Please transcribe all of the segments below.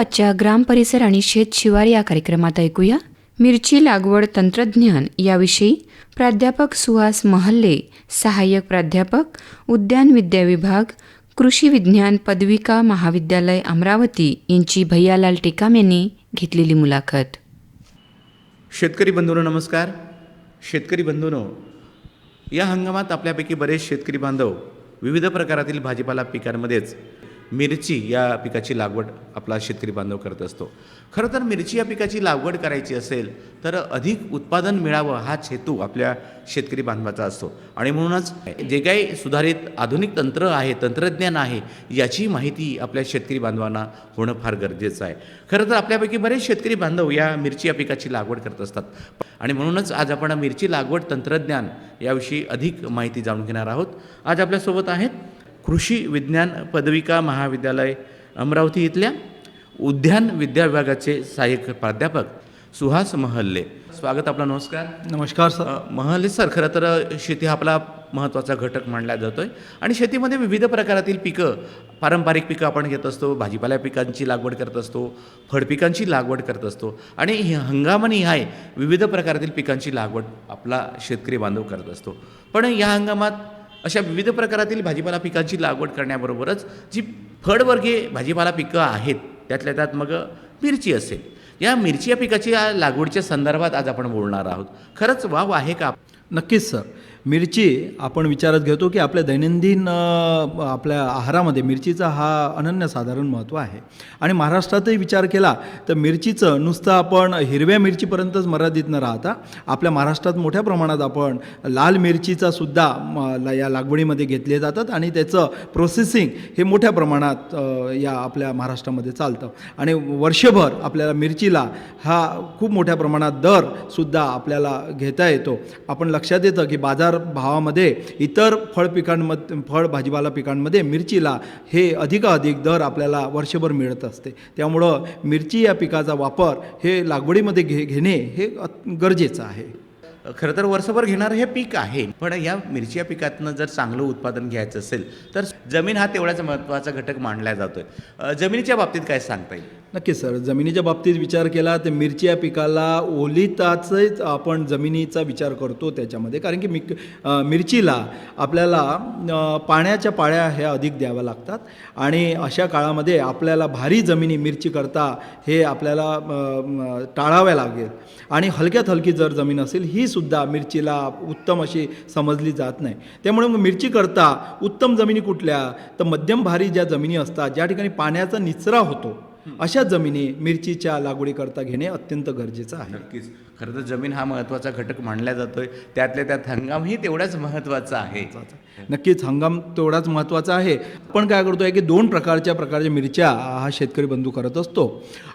आजच्या ग्राम परिसर आणि शेत शिवार या कार्यक्रमात ऐकूया. मिरची लागवड तंत्रज्ञान याविषयी प्राध्यापक सुहास महल्ले सहाय्यक प्राध्यापक उद्यान विद्या विभाग कृषी विज्ञान पदविका महाविद्यालय अमरावती यांची भैयालाल टेकाम यांनी घेतलेली मुलाखत. शेतकरी बंधूंनो नमस्कार. शेतकरी बंधूंनो या हंगामात आपल्यापैकी बरेच शेतकरी बांधव विविध प्रकारातील भाजीपाला पिकांमध्येच मिरची या पिकाची लागवड आपला शेतकरी बांधव करत असतो. खरं तर मिरची या पिकाची लागवड करायची असेल तर अधिक उत्पादन मिळावं हाच हेतू आपल्या शेतकरी बांधवाचा असतो. आणि म्हणूनच जे काही सुधारित आधुनिक तंत्र आहे तंत्रज्ञान आहे याची माहिती आपल्या शेतकरी बांधवांना होणं फार गरजेचं आहे. खरं तर आपल्यापैकी बरेच शेतकरी बांधव या मिरची या पिकाची लागवड करत असतात. आणि म्हणूनच आज आपण मिरची लागवड तंत्रज्ञान याविषयी अधिक माहिती जाणून घेणार आहोत. आज आपल्यासोबत आहेत कृषी विज्ञान पदविका महाविद्यालय अमरावती इथल्या उद्यान विद्या विभागाचे सहाय्यक प्राध्यापक सुहास महल्ले. स्वागत आपला नमस्कार. नमस्कार सर. महल्ले सर खरं तर शेती हा आपला महत्त्वाचा घटक मानला जातो आहे आणि शेतीमध्ये विविध प्रकारातील पिकं पारंपरिक पिकं आपण घेत असतो भाजीपाल्या पिकांची लागवड करत असतो फळपिकांची लागवड करत असतो. आणि हे हंगामानिहाय विविध प्रकारातील पिकांची लागवड आपला शेतकरी बांधव करत असतो. पण या हंगामात अशा विविध प्रकारातील भाजीपाला पिकांची लागवड करण्याबरोबरच जी फळवर्गीय भाजीपाला पिकं आहेत त्यातल्या त्यात मग मिरची असेल. या मिरची या पिकाची या लागवडीच्या संदर्भात आज आपण बोलणार आहोत. खरंच वाव आहे का? नक्कीच सर. मिरची आपण विचारात घेतो की आपल्या दैनंदिन आपल्या आहारामध्ये मिरचीचा हा अनन्यसाधारण महत्त्व आहे. आणि महाराष्ट्रातही विचार केला तर मिरचीचं नुसतं आपण हिरव्या मिरचीपर्यंतच मर्यादित न राहता आपल्या महाराष्ट्रात मोठ्या प्रमाणात आपण लाल मिरचीचा सुद्धा म, या लागवडीमध्ये घेतले जातात आणि त्याचं प्रोसेसिंग हे मोठ्या प्रमाणात या आपल्या महाराष्ट्रामध्ये चालतं. आणि वर्षभर आपल्याला मिरचीला हा खूप मोठ्या प्रमाणात दरसुद्धा आपल्याला घेता येतो. आपण लक्षात येतं की बाजार भावामध्ये इतर फळ पिकांमध्ये फळ भाजीपाला पिकांमध्ये मिरचीला हे अधिकाधिक दर आपल्याला वर्षभर मिळत असते. त्यामुळं मिरची या पिकाचा वापर हे लागवडीमध्ये घे घेणे हे गरजेचं आहे. खरं तर वर्षभर घेणारं हे पीक आहे पण या मिरची या पिकातनं जर चांगलं उत्पादन घ्यायचं असेल तर जमीन हा तेवढाच महत्त्वाचा घटक मानला जातोय. जमिनीच्या बाबतीत काय सांगता येईल? नक्की सर. जमिनीच्या बाबतीत विचार केला तर मिरची या पिकाला ओलिताचंच आपण जमिनीचा विचार करतो त्याच्यामध्ये. कारण की मिक मिरचीला आपल्याला पाण्याच्या पाळ्या ह्या अधिक द्याव्या लागतात. आणि अशा काळामध्ये आपल्याला भारी जमिनी मिरची करता हे आपल्याला टाळाव्या लागेल. आणि हलक्यात हलकी जर जमीन असेल ही सुद्धा मिरचीला उत्तम अशी समजली जात नाही. त्यामुळे मग मिरची करता उत्तम जमिनी कुठल्या? तर मध्यम भारी ज्या जमिनी असतात ज्या ठिकाणी पाण्याचा निचरा होतो अशा जमिनी मिरचीच्या लागवडीकरता घेणे अत्यंत गरजेचं आहे. नक्कीच. खरं तर जमीन हा महत्त्वाचा घटक मानला जातोय. त्यातल्या त्यात हंगामही तेवढाच महत्त्वाचा आहे. नक्कीच हंगाम तेवढाच महत्त्वाचा आहे. पण काय करतो आहे की दोन प्रकारच्या प्रकारच्या मिरच्या हा शेतकरी बंधू करत असतो.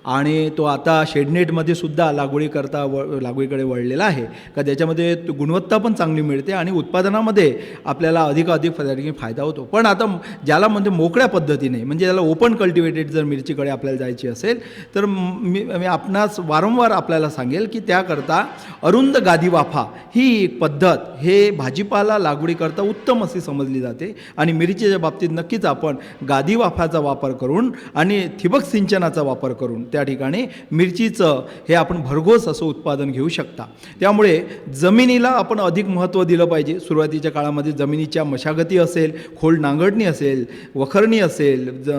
आणि तो आता शेडनेटमध्ये सुद्धा लागवडी करता व लागवडीकडे वळलेला आहे. का ज्याच्यामध्ये गुणवत्ता पण चांगली मिळते आणि उत्पादनामध्ये आपल्याला अधिकाधिक फायदा होतो. पण आता ज्याला म्हणजे मोकळ्या पद्धतीने म्हणजे ज्याला ओपन कल्टिवेटेड जर मिरचीकडे आपल्याला जायची असेल तर मी मी आपणास वारंवार आपल्याला सांगेल की त्या करता अरुंद गादी वाफा ही एक पद्धत. हे भाजीपाला लागवडीकरता उत्तम अशी समजली जाते. आणि मिरचीच्या बाबतीत नक्कीच आपण गादी वाफाचा वापर करून आणि ठिबक सिंचनाचा वापर करून त्या ठिकाणी मिरचीचं हे आपण भरघोस असं उत्पादन घेऊ शकता. त्यामुळे जमिनीला आपण अधिक महत्त्व दिलं पाहिजे. सुरुवातीच्या काळामध्ये जमिनीच्या मशागती असेल खोल नांगरणी असेल वखरणी असेल ज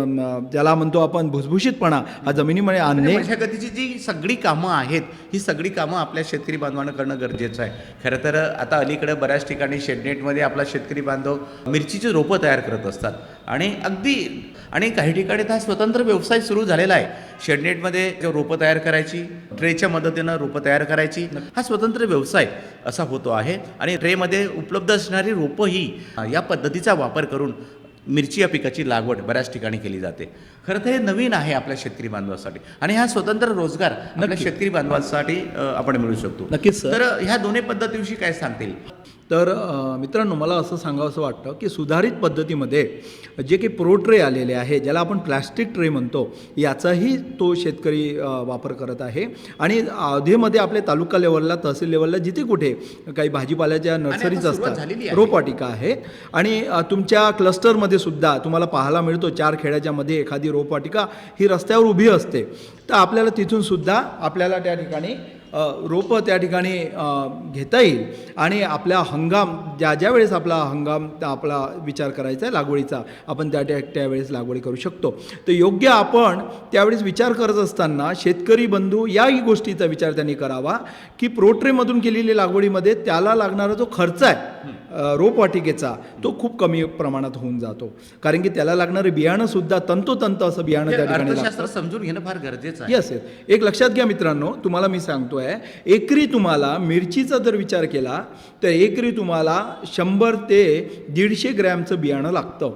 ज्याला म्हणतो आपण भुसभुशीतपणा हा जमिनीमध्ये आणणे मशागतीची जी सगळी कामं आहेत ही सगळी कामं आपल्या शेतकरी बांधवानं करणं गरजेचं आहे. खरं तर आता अलीकडे बऱ्याच ठिकाणी शेडनेटमध्ये आपला शेतकरी बांधव मिरचीची रोपं तयार करत असतात. आणि अगदी आणि काही ठिकाणी तर हा स्वतंत्र व्यवसाय सुरू झालेला आहे. शेडनेटमध्ये जो रोपं तयार करायची ट्रेच्या मदतीनं रोपं तयार करायची हा स्वतंत्र व्यवसाय असा होतो आहे. आणि ट्रेमध्ये उपलब्ध असणारी रोपं ही या पद्धतीचा वापर करून मिरची या पिकाची लागवड बऱ्याच ठिकाणी केली जाते. खरं तर हे नवीन आहे आपल्या शेतकरी बांधवासाठी. आणि हा स्वतंत्र रोजगार आपल्या शेतकरी बांधवांसाठी आपण मिळू शकतो. नक्कीच, सर. तर ह्या दोन्ही पद्धतीविषयी काय सांगतील? तर मित्रांनो मला असं सांगावं असं वाटतं की सुधारित पद्धतीमध्ये जे काही प्रो ट्रे आलेले आहे ज्याला आपण प्लॅस्टिक ट्रे म्हणतो याचाही तो शेतकरी वापर करत आहे. आणि अधेमध्ये आपल्या तालुका लेवलला तहसील लेवलला जिथे कुठे काही भाजीपाल्याच्या नर्सरीज असतात. रोपवाटिका आहे. आणि तुमच्या क्लस्टरमध्ये सुद्धा तुम्हाला पाहायला मिळतो चार खेड्याच्या मध्ये एखादी रोपवाटिका ही रस्त्यावर उभी असते. तर आपल्याला तिथूनसुद्धा आपल्याला त्या ठिकाणी रोपं त्या ठिकाणी घेता येईल. आणि आपल्या हंगाम ज्या ज्या वेळेस आपला हंगाम आपला विचार करायचा आहे लागवडीचा आपण त्या त्या त्यावेळेस लागवडी करू शकतो. तर योग्य आपण त्यावेळेस विचार करत असताना शेतकरी बंधू याही गोष्टीचा विचार त्यांनी करावा की प्रोट्रेमधून केलेली लागवडीमध्ये त्याला लागणारा जो खर्च आहे रोपवाटिकेचा तो खूप कमी प्रमाणात होऊन जातो. कारण की त्याला लागणारं बियाणं सुद्धा तंतोतंत असं बियाणं त्या ठिकाणी समजून घेणं फार गरजेचं आहे. येस येस एक लक्षात घ्या मित्रांनो तुम्हाला मी सांगतोय एकरी तुम्हाला मिरचीचा जर विचार केला तर एकरी तुम्हाला शंभर ते दीडशे ग्रॅमचं बियाणं लागतं.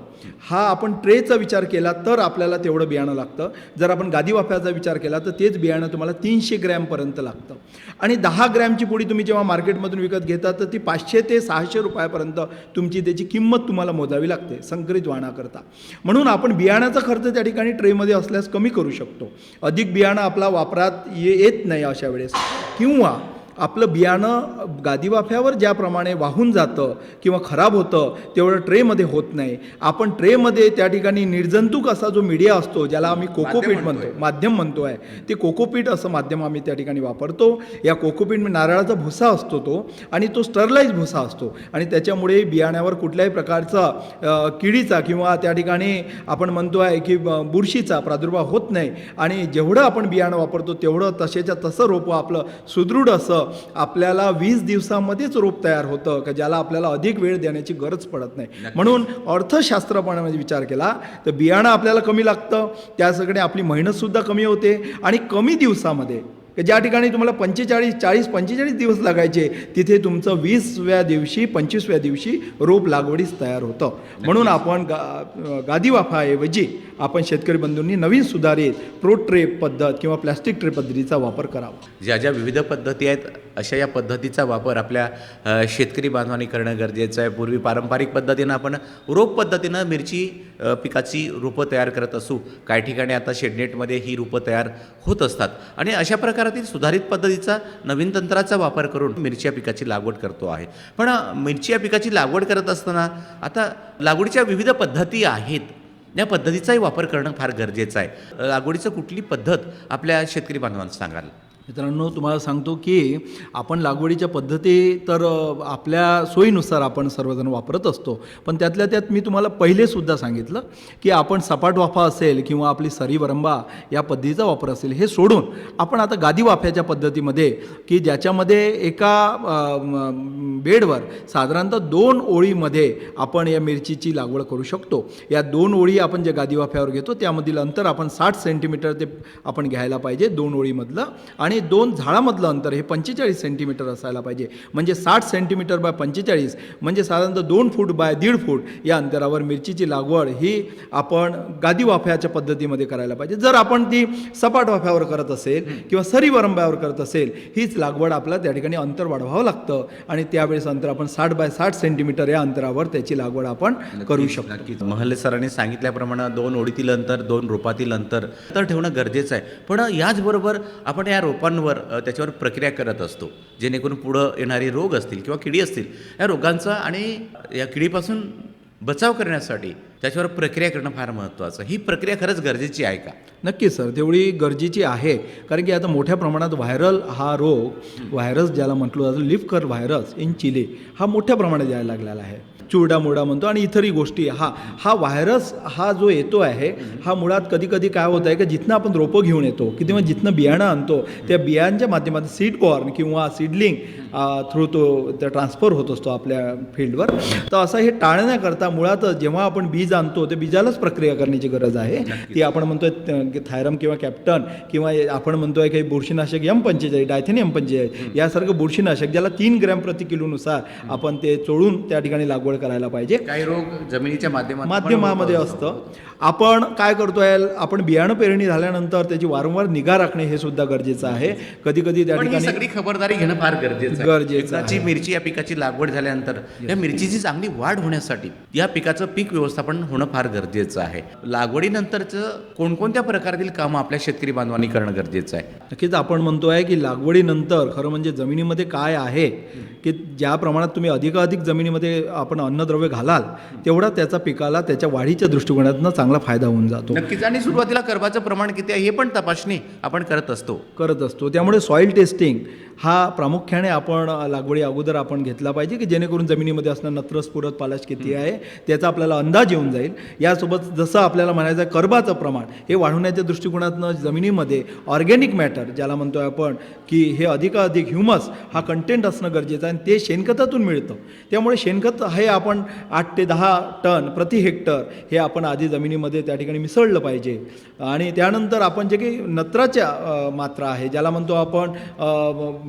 हा आपण ट्रेचा विचार केला तर आपल्याला तेवढं बियाणं लागतं. जर आपण गादी वाफ्याचा विचार केला तर तेच बियाणं तुम्हाला तीनशे ग्रॅमपर्यंत लागतं. आणि दहा ग्रॅमची पुडी तुम्ही जेव्हा मार्केटमधून विकत घेता तर ती पाचशे ते सहाशे रुपयापर्यंत तुमची त्याची किंमत तुम्हाला मोजावी लागते संकरित वाणाकरता म्हणून आपण बियाण्याचा खर्च त्या ठिकाणी ट्रेमध्ये असल्यास कमी करू शकतो. अधिक बियाणं आपला वापरात ये येत नाही अशा वेळेस. किंवा आपलं बियाणं गादीवाफ्यावर ज्याप्रमाणे वाहून जातं किंवा खराब होतं तेवढं ट्रेमध्ये होत नाही. आपण ट्रेमध्ये त्या ठिकाणी निर्जंतुक असा जो मीडिया असतो ज्याला आम्ही कोकोपीट. म्हणतो माध्यम म्हणतो आहे. ते कोकोपीट असं माध्यम आम्ही त्या ठिकाणी वापरतो. या कोकोपीट नारळाचा भुसा असतो तो आणि तो स्टरलाइज भुसा असतो. आणि त्याच्यामुळे बियाण्यावर कुठल्याही प्रकारचा किडीचा किंवा त्या ठिकाणी आपण म्हणतो आहे की ब- बुरशीचा प्रादुर्भाव होत नाही. आणि जेवढं आपण बियाणं वापरतो तेवढं तसेच्या तसं रोपं आपलं सुदृढ असं आपल्याला वीस दिवसामध्येच रोप तयार होतं का ज्याला आपल्याला अधिक वेळ देण्याची गरज पडत नाही. म्हणून अर्थशास्त्रपणामध्ये विचार केला तर बियाणं आपल्याला कमी लागतं त्यासाठी आपली मेहनतसुद्धा कमी होते आणि कमी दिवसामध्ये की ज्या ठिकाणी तुम्हाला पंचेचाळीस चाळीस पंचेचाळीस दिवस लागायचे तिथे तुमचं वीसव्या दिवशी पंचवीसव्या दिवशी रोप लागवडीस तयार होतं. म्हणून आपण गा गादी वाफाऐवजी आपण शेतकरी बंधूंनी नवीन सुधारित प्रो ट्रे पद्धत किंवा प्लॅस्टिक ट्रे पद्धतीचा वापर करावा. ज्या ज्या विविध पद्धती आहेत अशा या पद्धतीचा वापर आपल्या शेतकरी बांधवांनी करणं गरजेचं आहे. पूर्वी पारंपरिक पद्धतीनं आपण रोप पद्धतीनं मिरची पिकाची रोपं तयार करत असू काही ठिकाणी आता शेडनेटमध्ये ही रोपं तयार होत असतात. आणि अशा प्रकारातील सुधारित पद्धतीचा नवीन तंत्राचा वापर करून मिरची या पिकाची लागवड करतो आहे. पण मिरची या पिकाची लागवड करत असताना आता लागवडीच्या विविध पद्धती आहेत. या पद्धतीचाही वापर करणं फार गरजेचं आहे. लागवडीचं कुठली पद्धत आपल्या शेतकरी बांधवांना सांगाल? मित्रांनो तुम्हाला सांगतो की आपण लागवडीच्या पद्धती तर आपल्या सोयीनुसार आपण सर्वजण वापरत असतो. पण त्यातल्या त्यात मी तुम्हाला पहिलेसुद्धा सांगितलं की आपण सपाट वाफा असेल किंवा आपली सरी वरंबा या पद्धतीचा वापर असेल हे सोडून आपण आता गादी वाफ्याच्या पद्धतीमध्ये की ज्याच्यामध्ये एका बेडवर साधारणतः दोन ओळीमध्ये आपण या मिरचीची लागवड करू शकतो. या दोन ओळी आपण ज्या गादी वाफ्यावर घेतो त्यामधील अंतर आपण साठ सेंटीमीटर ते आपण घ्यायला पाहिजे दोन ओळीमधलं आणि दोन झाडामधलं अंतर हे पंचेचाळीस सेंटीमीटर असायला पाहिजे. म्हणजे साठ सेंटीमीटर बाय पंचेचाळीस म्हणजे साधारणतः दोन फूट बाय दीड फूट या अंतरावर मिरचीची लागवड ही आपण गादी वाफ्याच्या पद्धतीमध्ये करायला पाहिजे. जर आपण ती सपाट वाफ्यावर करत असेल किंवा सरी वरंब्यावर करत असेल हीच लागवड आपल्याला त्या ठिकाणी अंतर वाढवावं लागतं आणि त्यावेळेस अंतर आपण साठ बाय साठ सेंटीमीटर या अंतरावर त्याची लागवड आपण करू शकतो. महल्ले सरांनी सांगितल्याप्रमाणे दोन ओळीतील अंतर दोन रोपातील अंतर तर ठेवणं गरजेचं आहे. पण याचबरोबर आपण या रोपांवर त्याच्यावर प्रक्रिया करत असतो जेणेकरून पुढं येणारे रोग असतील किंवा किडी असतील या रोगांचा आणि या किडीपासून बचाव करण्यासाठी त्याच्यावर प्रक्रिया करणं फार महत्त्वाचं. ही प्रक्रिया खरंच गरजेची आहे का? नक्कीच सर. तेवढी गरजेची आहे. कारण की आता मोठ्या प्रमाणात व्हायरल हा रोग व्हायरस ज्याला म्हटलं जातं लिफ कर व्हायरस इन चिली हा मोठ्या प्रमाणात यायला लागलेला आहे. चुरडा मुरडा म्हणतो आणि इतरही गोष्टी. हा हा व्हायरस हा जो येतो आहे हा मुळात कधी कधी काय होत आहे की जिथनं आपण रोपं घेऊन येतो की तेव्हा जिथनं बियाणं आणतो त्या बियांच्या माध्यमातून सीड कॉर्न किंवा सीडलिंग थ्रू तो त्या ट्रान्सफर होत असतो आपल्या फील्डवर. तर असं हे टाळण्याकरता मुळातच जेव्हा आपण बीज आणतो ते बीजालाच प्रक्रिया करण्याची गरज आहे. ती आपण म्हणतोय थायरम किंवा कॅप्टन किंवा आपण म्हणतोय काही बुरशीनाशक एम पंचेचाळीस डायथेन एम पंचेचाळीस यासारखं बुरशीनाशक ज्याला तीन ग्रॅम प्रति किलोनुसार आपण ते चोळून त्या ठिकाणी लागवड करायला पाहिजे. काही रोग जमिनीच्या माध्यमामध्ये असतं. आपण काय करतोय आपण बियाणं पेरणी झाल्यानंतर त्याची वारंवार निगा राखणे हे सुद्धा गरजेचं आहे. कधी कधी त्या ठिकाणी सगळी खबरदारी घेणं फार गरजेचं गरजेचं मिरची या पिकाची लागवड झाल्यानंतर या मिरचीची चांगली वाढ होण्यासाठी या पिकाचं पीक व्यवस्थापन होणं फार गरजेचं आहे. लागवडीनंतरचं कोणकोणत्या प्रकारातील कामं आपल्या शेतकरी बांधवांनी करणं गरजेचं आहे? नक्कीच आपण म्हणतोय की लागवडीनंतर खरं म्हणजे जमिनीमध्ये काय आहे की ज्या प्रमाणात तुम्ही अधिकाधिक जमिनीमध्ये आपण अन्नद्रव्य घालाल तेवढा त्याचा पिकाला त्याच्या वाढीच्या दृष्टिकोनातनं चांगला फायदा होऊन जातो. नक्कीच. आणि सुरुवातीला कर्बाचं प्रमाण किती आहे हे पण तपासणी आपण करत असतो. करत असतो. त्यामुळे सॉईल टेस्टिंग हा प्रामुख्याने आपण लागवडी अगोदर आपण घेतला पाहिजे की जेणेकरून जमिनीमध्ये असणं नत्र स्फुरत पालाश किती आहे त्याचा आपल्याला अंदाज येऊन जाईल. यासोबत जसं आपल्याला म्हणायचं आहे कर्बाचं प्रमाण हे वाढवण्याच्या दृष्टिकोनातनं जमिनीमध्ये ऑर्गॅनिक मॅटर ज्याला म्हणतोय आपण की हे अधिकाधिक ह्युमस हा कंटेंट असणं गरजेचं आहे आणि ते शेणखतातून मिळतं. त्यामुळे शेणखत हे आपण आठ ते दहा टन प्रति हेक्टर हे आपण आधी जमिनीमध्ये त्या ठिकाणी मिसळलं पाहिजे. आणि त्यानंतर आपण जे काही नत्राच्या मात्रा आहे ज्याला म्हणतो आपण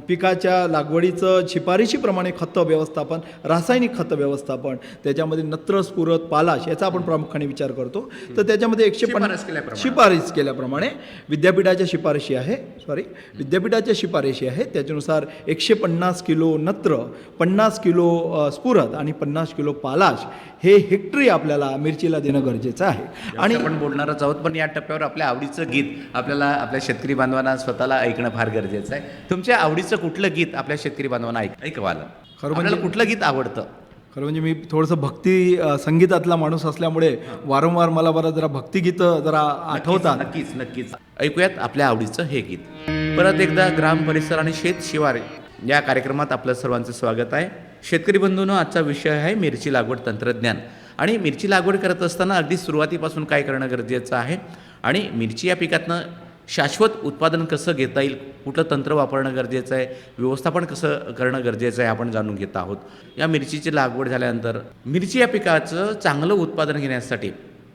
पिकाच्या लागवडीचं शिफारशीप्रमाणे खतं व्यवस्थापन रासायनिक खतं व्यवस्थापन त्याच्यामध्ये नत्र स्फुरत पालाश याचा आपण प्रामुख्याने विचार करतो. तर त्याच्यामध्ये एकशे केल्याप्रमाणे. शिफारस केल्याप्रमाणे विद्यापीठाच्या शिफारशी आहे सॉरी विद्यापीठाच्या शिफारशी आहे. त्याच्यानुसार एकशे पन्नास किलो नत्र पन्नास किलो स्फुरत आणि पन्नास किलो पालाश हे हेक्टरी आपल्याला मिरचीला देणं गरजेचं आहे. आणि आपण बोलणारच आहोत पण या टप्प्यावर आपल्या आवडीचं गीत आपल्याला आपल्या शेतकरी बांधवांना स्वतःला ऐकणं फार गरजेचं आहे. तुमच्या आवडीचं कुठलं गीत आपल्या शेतकरी बांधवांना ऐक ऐकवालं खरं म्हणजे- कुठलं गीत आवडतं? खरं म्हणजे मी थोडंसं भक्ती संगीतातला माणूस असल्यामुळे वारंवार मला बरं जरा भक्तिगीतं जरा आठवतात. नक्कीच नक्कीच. ऐकूयात आपल्या आवडीचं हे गीत. परत एकदा ग्राम परिसर आणि शेत शिवार या कार्यक्रमात आपलं सर्वांचं स्वागत आहे. शेतकरी बंधूंनो आजचा विषय आहे मिरची लागवड तंत्रज्ञान. आणि मिरची लागवड करत असताना अगदी सुरुवातीपासून काय करणं गरजेचं आहे? आणि मिरची या पिकातनं शाश्वत उत्पादन कसं घेता येईल? कुठलं तंत्र वापरणं गरजेचं आहे? व्यवस्थापन कसं करणं गरजेचं आहे? आपण जाणून घेत आहोत. या मिरचीची लागवड झाल्यानंतर मिरची या पिकाचं चांगलं उत्पादन घेण्यासाठी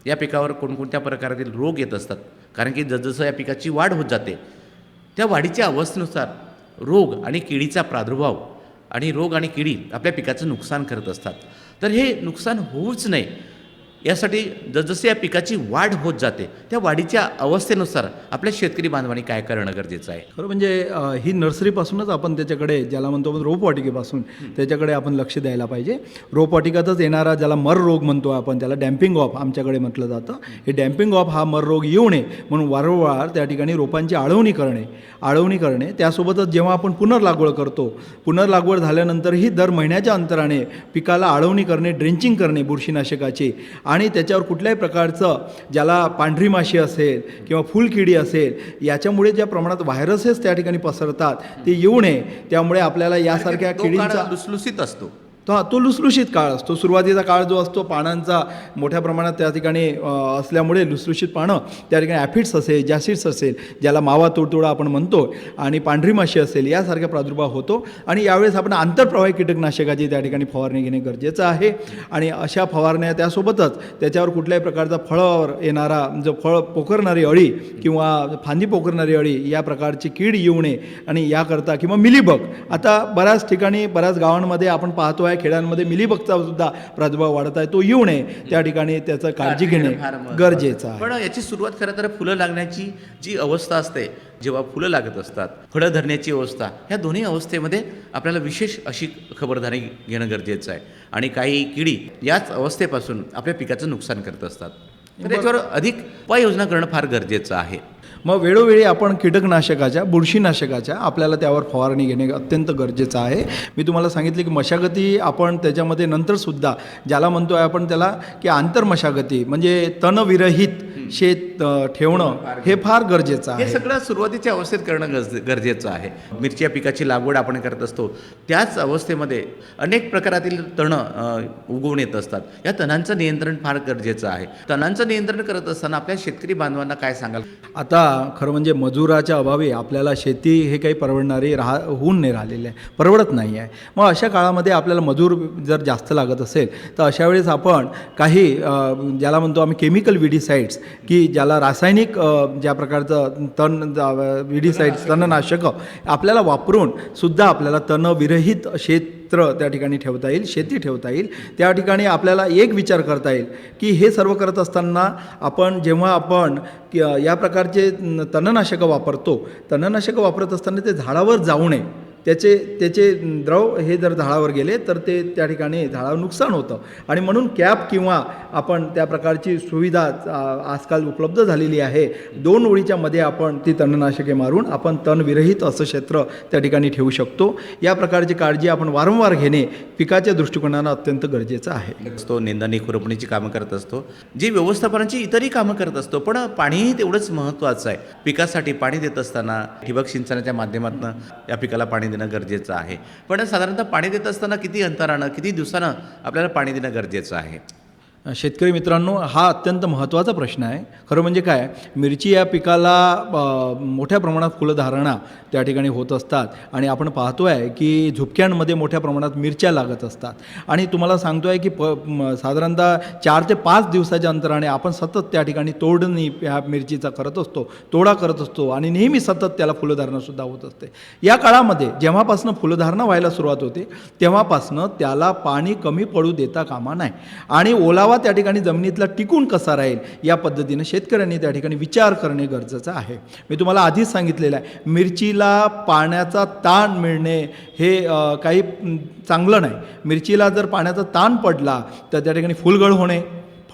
या पिकावर कोणकोणत्या प्रकारातील रोग येत असतात? कारण की जसजसं या पिकाची वाढ होत जाते त्या वाढीच्या अवस्थेनुसार रोग आणि किडीचा प्रादुर्भाव आणि रोग आणि किडी आपल्या पिकाचं नुकसान करत असतात. तर हे नुकसान होऊच नये. यासाठी जसजसे या पिकाची वाढ होत जाते त्या वाढीच्या अवस्थेनुसार आपल्या शेतकरी बांधवांनी काय करणं गरजेचं आहे? खरं म्हणजे ही नर्सरीपासूनच आपण त्याच्याकडे ज्याला म्हणतो आपण रोपवाटिकेपासून त्याच्याकडे आपण लक्ष द्यायला पाहिजे. रोपवाटिकातच येणारा ज्याला मर रोग म्हणतो आपण त्याला डॅम्पिंग ऑफ आमच्याकडे म्हटलं जातं. हे डॅम्पिंग ऑफ हा मर रोग येऊ नये म्हणून वारंवार त्या ठिकाणी रोपांची आळवणी करणे आळवणी करणे. त्यासोबतच जेव्हा आपण पुनर्लागवड करतो पुनर्लागवड झाल्यानंतरही दर महिन्याच्या अंतराने पिकाला आळवणी करणे ड्रेंचिंग करणे बुरशीनाशकाची आणि त्याच्यावर कुठल्याही प्रकारचं ज्याला पांढरी माशी असेल किंवा फुलकिडी असेल याच्यामुळे ज्या प्रमाणात व्हायरसेस त्या ठिकाणी पसरतात ते येऊ नये. त्यामुळे आपल्याला यासारख्या काळ किडींचा लुसलुसीत असतो. तो हा तो लुसलुशीत काळ असतो. सुरुवातीचा काळ जो असतो पानांचा मोठ्या प्रमाणात त्या ठिकाणी असल्यामुळे लुसलुशीत पानं त्या ठिकाणी ॲफिड्स असेल जॅसिड्स असेल ज्याला मावा तुडतुडा आपण म्हणतो आणि पांढरी माशी असेल यासारखा प्रादुर्भाव होतो. आणि यावेळेस आपण आंतरप्रवाही कीटकनाशकाची त्या ठिकाणी फवारणी घेणे गरजेचं आहे. आणि अशा फवारण्या त्यासोबतच त्याच्यावर कुठल्याही प्रकारचा फळावर येणारा जो फळ पोखरणारी अळी किंवा फांदी पोखरणारी अळी या प्रकारची कीड येऊ नये आणि याकरता किंवा मिलीबग. आता बऱ्याच ठिकाणी बऱ्याच गावांमध्ये आपण पाहतो आहे खेड्यांमध्ये मिलीबगचा सुद्धा प्रादुर्भाव वाढत आहे. तो येऊ नये. त्या ठिकाणी त्याचं काळजी घेणे. गरजेचं आहे. पण याची सुरुवात खरं तर फुलं लागण्याची जी अवस्था असते जेव्हा फुलं लागत असतात फळं धरण्याची अवस्था ह्या दोन्ही अवस्थेमध्ये आपल्याला विशेष अशी खबरदारी घेणं गरजेचं आहे. आणि काही किडी याच अवस्थेपासून आपल्या पिकाचं नुकसान करत असतात. तर याच्यावर अधिक उपाययोजना करणं फार गरजेचं आहे. मग वेळोवेळी आपण कीटकनाशकाच्या बुरशीनाशकाच्या आपल्याला त्यावर फवारणी घेणे अत्यंत गरजेचं आहे. मी तुम्हाला सांगितले की मशागती आपण त्याच्यामध्ये नंतरसुद्धा ज्याला म्हणतो आहे आपण त्याला की आंतरमशागती म्हणजे तणविरहित शेत ठेवणं हे फार गरजेचं हे आहे. सगळं सुरुवातीच्या अवस्थेत करणं गरजे गरजेचं आहे. मिरची या पिकाची लागवड आपण करत असतो त्याच अवस्थेमध्ये अनेक प्रकारातील तणं उगवून येत असतात. या तणांचं नियंत्रण फार गरजेचं आहे. तणांचं नियंत्रण करत असताना आपल्या शेतकरी बांधवांना काय सांगाल? आता खरं म्हणजे मजुराच्या अभावी आपल्याला शेती हे काही परवडणारी राहा होऊन नाही राहिलेली आहे. परवडत नाही आहे. मग अशा काळामध्ये आपल्याला मजूर जर जास्त लागत असेल तर अशा वेळेस आपण काही ज्याला म्हणतो आम्ही केमिकल विडीसाईड्स की ज्याला रासायनिक ज्या प्रकारचं तण विडीसाईड्स तणनाशकं आपल्याला वापरून सुद्धा आपल्याला तणविरहित शेत क्षेत्र त्या ठिकाणी ठेवता येईल शेती ठेवता येईल. त्या ठिकाणी आपल्याला एक विचार करता येईल की हे सर्व करत असताना आपण जेव्हा आपण या प्रकारचे तणनाशकं वापरतो तणनाशकं वापरत असताना ते झाडावर जाऊ नये. त्याचे त्याचे द्रव हे जर झाडावर गेले तर ते त्या ठिकाणी झाडावर नुकसान होतं. आणि म्हणून कॅप किंवा आपण त्या प्रकारची सुविधा आजकाल उपलब्ध झालेली आहे. दोन ओळीच्या मध्ये आपण ती तणनाशके मारून आपण तणविरहित असं क्षेत्र त्या ठिकाणी ठेवू शकतो. या प्रकारची काळजी आपण वारंवार घेणे पिकाच्या दृष्टिकोनानं अत्यंत गरजेचं आहे. असतो निंदणी खुरपणीची कामं करत असतो. जी व्यवस्थापनाची इतरही कामं करत असतो पण पाणीही तेवढंच महत्त्वाचं आहे. पिकासाठी पाणी देत असताना ठिबक सिंचनाच्या माध्यमातून या पिकाला पाणी देणं गरजेचं आहे. पण साधारणतः पाणी देत असताना किती अंतरानं किती दिवसानं आपल्याला पाणी देणं गरजेचं आहे? शेतकरी मित्रांनो हा अत्यंत महत्त्वाचा प्रश्न आहे. खरं म्हणजे काय? मिरची या पिकाला मोठ्या प्रमाणात फुलधारणा त्या ठिकाणी होत असतात. आणि आपण पाहतो आहे की झुपक्यांमध्ये मोठ्या प्रमाणात मिरच्या लागत असतात. आणि तुम्हाला सांगतो आहे की प साधारणतः चार ते पाच दिवसाच्या अंतराने आपण सतत त्या ठिकाणी तोडणी ह्या मिरचीचा करत असतो तोडा करत असतो आणि नेहमी सतत त्याला फुलधारणासुद्धा होत असते. या काळामध्ये जेव्हापासनं फुलधारणा व्हायला सुरुवात होते तेव्हापासनं त्याला पाणी कमी पडू देता कामा नाही. आणि ओलावा त्या ठिकाणी जमिनीतला टिकून कसा राहील या पद्धतीनं शेतकऱ्यांनी त्या ठिकाणी विचार करणे गरजेचं आहे. मी तुम्हाला आधीच सांगितलेलं आहे मिरचीला पाण्याचा ताण मिळणे हे काही चांगलं नाही. मिरचीला जर पाण्याचा ताण पडला तर त्या ठिकाणी फुलगळ होणे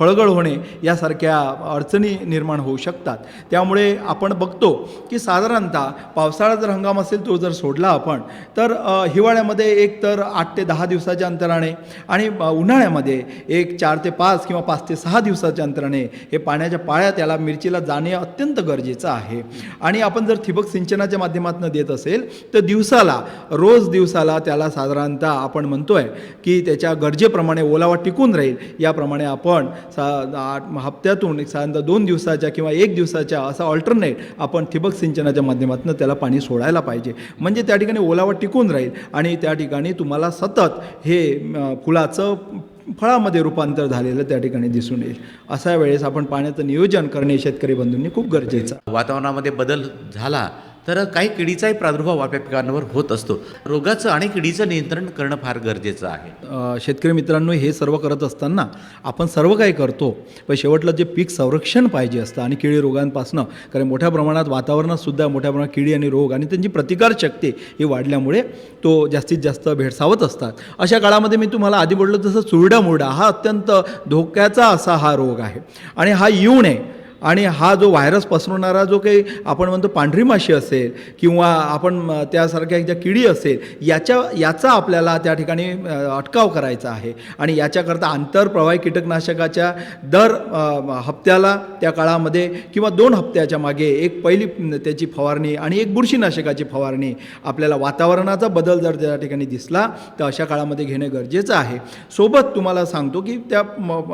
फळगळ होणे यासारख्या अडचणी निर्माण होऊ शकतात. त्यामुळे आपण बघतो की साधारणतः पावसाळा जर हंगाम असेल तो जर सोडला आपण तर हिवाळ्यामध्ये एक तर आठ ते दहा दिवसाच्या अंतराने आणि उन्हाळ्यामध्ये एक चार ते पाच किंवा पाच ते सहा दिवसाच्या अंतराने हे पाण्याच्या पाळ्या त्याला मिरचीला जाणे अत्यंत गरजेचं आहे. आणि आपण जर ठिबक सिंचनाच्या माध्यमातून देत असेल तर दिवसाला रोज दिवसाला त्याला साधारणतः आपण म्हणतोय की त्याच्या गरजेप्रमाणे ओलावा टिकून राहील. याप्रमाणे आपण सा आठ हप्त्यातून एक साधारणतः दोन दिवसाच्या किंवा एक दिवसाच्या असा ऑल्टरनेट आपण ठिबक सिंचनाच्या माध्यमातून त्याला पाणी सोडायला पाहिजे. म्हणजे त्या ठिकाणी ओलावा टिकून राहील आणि त्या ठिकाणी तुम्हाला सतत हे फुलाचं फळामध्ये रूपांतर झालेलं त्या ठिकाणी दिसून येईल. अशा वेळेस आपण पाण्याचं नियोजन करणे शेतकरी बंधूंनी खूप गरजेचं वातावरणामध्ये बदल झाला तर काही किडीचाही प्रादुर्भाव आपल्या पिकांवर होत असतो. रोगाचं आणि किडीचं नियंत्रण करणं फार गरजेचं आहे. शेतकरी मित्रांनो हे सर्व करत असताना आपण सर्व काही करतो पण शेवटलं जे पीक संरक्षण पाहिजे असतं आणि किडी रोगांपासनं कारण मोठ्या प्रमाणात वातावरणात सुद्धा मोठ्या प्रमाणात किडी आणि रोग आणि त्यांची प्रतिकारशक्ती ही वाढल्यामुळे तो जास्तीत जास्त भेडसावत असतात. अशा काळामध्ये मी तुम्हाला आधी बोललो तसं चुरडा मुरडा हा अत्यंत धोक्याचा असा हा रोग आहे. आणि हा येऊ नये आणि हा जो व्हायरस पसरवणारा जो काही आपण म्हणतो पांढरी माशी असेल किंवा आपण त्यासारख्या ज्या किडी असेल याच्या याचा आपल्याला त्या ठिकाणी अटकाव करायचा आहे. आणि याच्याकरता आंतरप्रवाही कीटकनाशकाच्या दर हप्त्याला त्या काळामध्ये किंवा दोन हप्त्याच्या मागे एक पहिली त्याची फवारणी आणि एक बुरशीनाशकाची फवारणी आपल्याला वातावरणाचा बदल जर त्या ठिकाणी दिसला तर अशा काळामध्ये घेणे गरजेचं आहे. सोबत तुम्हाला सांगतो की त्या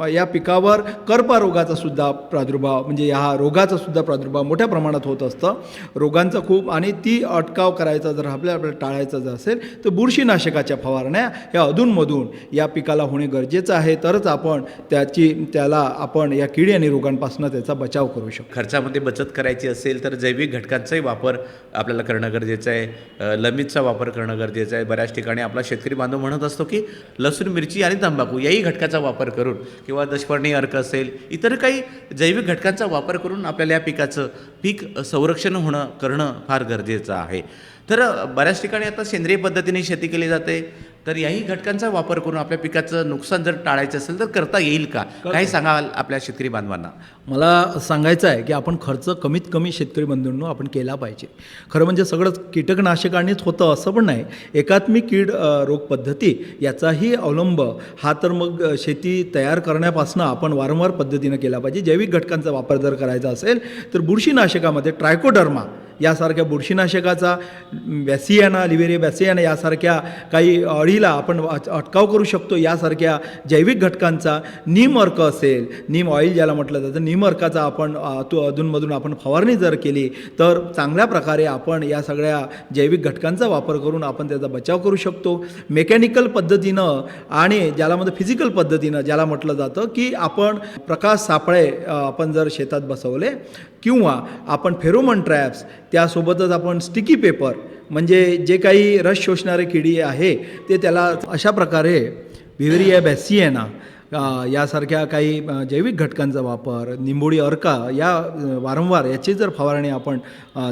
या पिकावर कर्परोगाचा सुद्धा प्रादुर्भाव म्हणजे म्हणजे ह्या रोगाचा सुद्धा प्रादुर्भाव मोठ्या प्रमाणात होत असतं. रोगांचा खूप आणि ती अटकाव करायचा जर आपल्या आपल्याला टाळायचं जर असेल तर बुरशीनाशकाच्या फवारण्या ह्या अधूनमधून या पिकाला होणे गरजेचं आहे. तरच आपण त्याची त्याला आपण या किडी आणि रोगांपासून त्याचा बचाव करू शकतो. खर्चामध्ये बचत करायची असेल तर जैविक घटकांचाही वापर आपल्याला करणं गरजेचं आहे. अ, लमीचा वापर करणं गरजेचं आहे. बऱ्याच ठिकाणी आपला शेतकरी बांधव म्हणत असतो की लसूण मिरची आणि तंबाखू याही घटकाचा वापर करून किंवा दशपर्णी अर्क असेल इतर काही जैविक घटकांचा वापर करून आपल्याला या पिकाचं पीक संरक्षण होणं करणं फार गरजेचं आहे. तर बऱ्याच ठिकाणी आता सेंद्रिय पद्धतीने शेती केली जाते. तर याही घटकांचा वापर करून आपल्या पिकाचं नुकसान जर टाळायचं असेल तर करता येईल का? काही सांगाल आपल्या शेतकरी बांधवांना? मला सांगायचं आहे की आपण खर्च कमीत कमी शेतकरी बंधूंनो आपण केला पाहिजे. खरं म्हणजे सगळंच कीटकनाशकांनीच होतं असं पण नाही. एकात्मिक कीड रोग पद्धती याचाही अवलंब हा तर मग शेती तयार करण्यापासून आपण वारंवार पद्धतीनं केला पाहिजे. जैविक घटकांचा वापर जर करायचा असेल तर बुरशीनाशकामध्ये ट्रायकोडर्मा यासारख्या बुरशीनाशकाचा बॅसियाना लिव्हेरिया बॅसियाना यासारख्या काही अळीला आपण अटकाव करू शकतो. यासारख्या जैविक घटकांचा नीम अर्क असेल नीम ऑइल ज्याला म्हटलं जातं नीम अर्काचा आपण तो अधूनमधून आपण फवारणी जर केली तर चांगल्या प्रकारे आपण या सगळ्या जैविक घटकांचा वापर करून आपण त्याचा बचाव करू शकतो. मेकॅनिकल पद्धतीनं आणि ज्याला म्हणजे फिजिकल पद्धतीनं ज्याला म्हटलं जातं की आपण प्रकाश सापळे आपण जर शेतात बसवले किंवा आपण फेरोमन ट्रॅप्स त्यासोबतच आपण स्टिकी पेपर म्हणजे जे काही रस शोषणारे किडी आहे ते त्याला अशा प्रकारे व्हिव्हरिया बॅसिएना यासारख्या काही जैविक घटकांचा वापर निंबोळी अर्का या वारंवार याची जर फवारणी आपण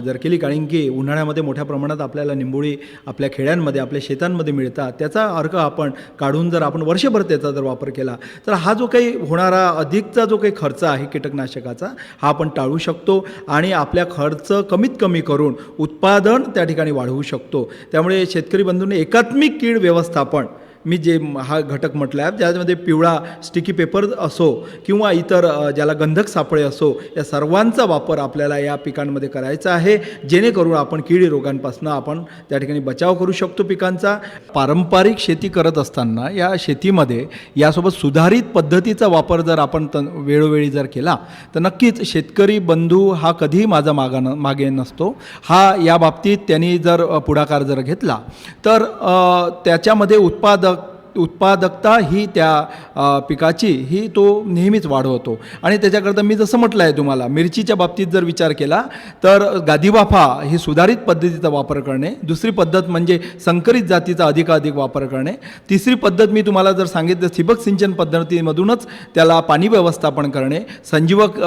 जर केली कारण की उन्हाळ्यामध्ये मोठ्या प्रमाणात आपल्याला निंबोळी आपल्या खेड्यांमध्ये आपल्या शेतांमध्ये मिळतात त्याचा अर्क आपण काढून जर आपण वर्षभर त्याचा जर वापर केला तर हा जो काही होणारा अधिकचा जो काही खर्च आहे कीटकनाशकाचा हा आपण टाळू शकतो आणि आपल्या खर्च कमीत कमी करून उत्पादन त्या ठिकाणी वाढवू शकतो. त्यामुळे शेतकरी बंधूंनी एकात्मिक कीड व्यवस्थापन मी जे म- हा घटक म्हटला आहे ज्यामध्ये पिवळा स्टिकी पेपर असो किंवा इतर ज्याला गंधक सापळे असो या सर्वांचा वापर आपल्याला या पिकांमध्ये करायचा आहे. जेणेकरून आपण किडी रोगांपासून आपण त्या ठिकाणी बचाव करू शकतो पिकांचा. पारंपरिक शेती करत असताना या शेतीमध्ये यासोबत सुधारित पद्धतीचा वापर जर आपण त वेळोवेळी जर केला तर नक्कीच शेतकरी बंधू हा कधीही माझा मागा न मागे नसतो. हा या बाबतीत त्यांनी जर पुढाकार जर घेतला तर त्याच्यामध्ये उत्पादक उत्पादकता ही त्या पिकाची ही तो नेहमीच वाढवतो. आणि त्याच्याकरता मी जसं म्हटलं आहे तुम्हाला मिरचीच्या बाबतीत जर विचार केला तर गादीवाफा ही सुधारित पद्धतीचा वापर करणे दुसरी पद्धत म्हणजे संकरित जातीचा अधिकाधिक वापर करणे तिसरी पद्धत मी तुम्हाला जर सांगितलं ठिबक सिंचन पद्धतीमधूनच त्याला पाणी व्यवस्थापन करणे संजीवक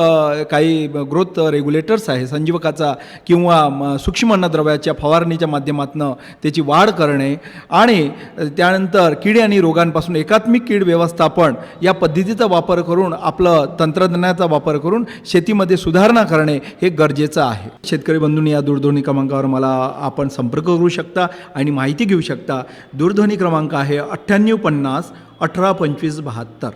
काही ग्रोथ रेग्युलेटर्स आहे संजीवकाचा किंवा म, सूक्ष्म अन्नद्रव्याच्या फवारणीच्या माध्यमातून त्याची वाढ करणे आणि त्यानंतर किडे आणि रोगांपासून एकात्मिक कीड व्यवस्थापन या पद्धतीचा वापर करून आपलं तंत्रज्ञानाचा वापर करून शेतीमध्ये सुधारणा करणे हे गरजेचं आहे. शेतकरी बंधूंनी या दूरध्वनी क्रमांकावर मला आपण संपर्क करू शकता आणि माहिती घेऊ शकता. दूरध्वनी क्रमांक आहे अठ्ठ्याण्णव पन्नास अठरा पंचवीस बहात्तर.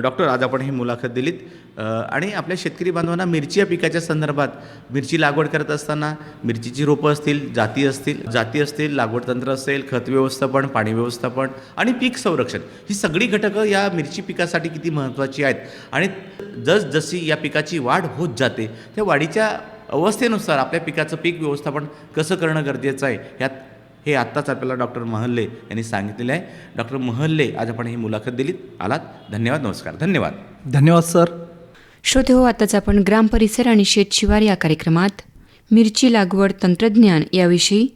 डॉक्टर आज आपण ही मुलाखत दिलीत. आणि आपल्या शेतकरी बांधवांना मिरची या पिकाच्या संदर्भात मिरची लागवड करत असताना मिरचीची रोपं असतील जाती असतील जाती असतील लागवड तंत्र असेल खत व्यवस्थापन पाणी व्यवस्थापन आणि पीक संरक्षण ही सगळी घटकं या मिरची पिकासाठी किती महत्त्वाची आहेत. आणि जसजशी या पिकाची वाढ होत जाते त्या वाढीच्या अवस्थेनुसार आपल्या पिकाचं पीक व्यवस्थापन कसं करणं गरजेचं आहे यात हे आत्ताच आपल्याला डॉक्टर महल्ले यांनी सांगितलेलं आहे. डॉक्टर महल्ले आज आपण ही मुलाखत दिलीत. आलात. धन्यवाद. नमस्कार. धन्यवाद. धन्यवाद सर. श्रोते हो आताच आपण ग्राम परिसर आणि शेतशिवार या कार्यक्रमात मिरची लागवड तंत्रज्ञान याविषयी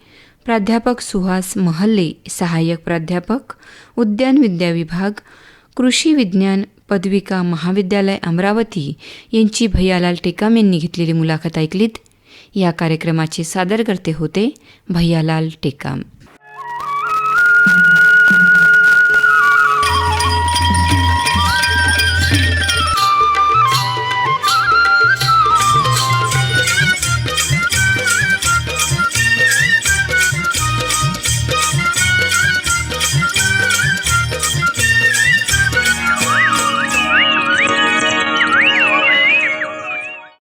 प्राध्यापक सुहास महल्ले सहाय्यक प्राध्यापक उद्यान विद्या विभाग कृषी विज्ञान पदविका महाविद्यालय अमरावती यांची भैयालाल टेकाम यांनी घेतलेली मुलाखत ऐकलीत. या कार्यक्रमाचे सादरकर्ते होते भैयालाल टेकाम.